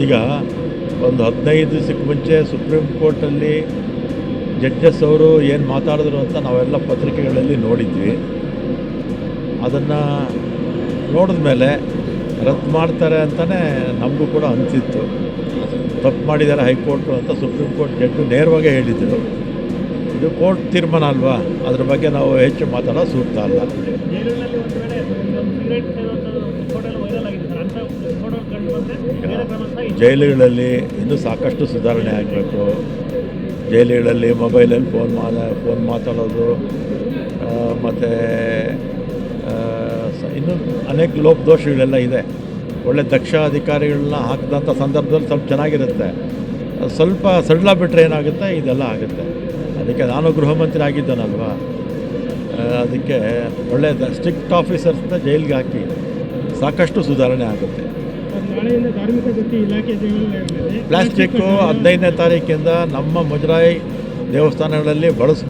ಈಗ ಒಂದು ಹದಿನೈದು ದಿವಸಕ್ಕೆ ಮುಂಚೆ ಸುಪ್ರೀಂ ಕೋರ್ಟಲ್ಲಿ ಜಡ್ಜಸ್ ಅವರು ಏನು ಮಾತಾಡಿದ್ರು ಅಂತ ನಾವೆಲ್ಲ ಪತ್ರಿಕೆಗಳಲ್ಲಿ ನೋಡಿದ್ವಿ. ಅದನ್ನು ನೋಡಿದ ಮೇಲೆ ರದ್ದು ಮಾಡ್ತಾರೆ ಅಂತಲೇ ನಮಗೂ ಕೂಡ ಅನಿಸಿತ್ತು. ತಪ್ಪು ಮಾಡಿದ್ದಾರೆ ಹೈಕೋರ್ಟು ಅಂತ ಸುಪ್ರೀಂ ಕೋರ್ಟ್ ಜಡ್ಜು ನೇರವಾಗೇ ಹೇಳಿದರು. ಇದು ಕೋರ್ಟ್ ತೀರ್ಮಾನ ಅಲ್ವಾ? ಅದ್ರ ಬಗ್ಗೆ ನಾವು ಹೆಚ್ಚು ಮಾತಾಡೋ ಸೂಕ್ತ ಅಲ್ಲ. ಜೈಲುಗಳಲ್ಲಿ ಇನ್ನೂ ಸಾಕಷ್ಟು ಸುಧಾರಣೆ ಆಗಬೇಕು. ಜೈಲುಗಳಲ್ಲಿ ಮೊಬೈಲಲ್ಲಿ ಫೋನ್ ಮಾ ಫೋನ್ ಮಾತಾಡೋದು ಮತ್ತು ಇನ್ನೂ ಅನೇಕ ಲೋಪದೋಷಗಳೆಲ್ಲ ಇದೆ. ಒಳ್ಳೆ ದಕ್ಷ ಅಧಿಕಾರಿಗಳನ್ನ ಹಾಕಿದಂಥ ಸಂದರ್ಭದಲ್ಲಿ ಸ್ವಲ್ಪ ಚೆನ್ನಾಗಿರುತ್ತೆ. ಸ್ವಲ್ಪ ಸಡಿಲ ಬಿಟ್ಟರೆ ಏನಾಗುತ್ತೆ? ಇದೆಲ್ಲ ಆಗುತ್ತೆ. ಅದಕ್ಕೆ ನಾನು ಗೃಹ ಮಂತ್ರಿ ಆಗಿದ್ದಾನಲ್ವ ಅದಕ್ಕೆ ಒಳ್ಳೆ ಸ್ಟ್ರಿಕ್ಟ್ ಆಫೀಸರ್ಸ್ನ ಜೈಲಿಗೆ ಹಾಕಿ ಸಾಕಷ್ಟು ಸುಧಾರಣೆ ಆಗುತ್ತೆ. ಪ್ಲಾಸ್ಟಿಕ್ಕು ಹದಿನೈದನೇ ತಾರೀಕಿಂದ ನಮ್ಮ ಮುಜರಾಯಿ ದೇವಸ್ಥಾನಗಳಲ್ಲಿ ಬಳಸ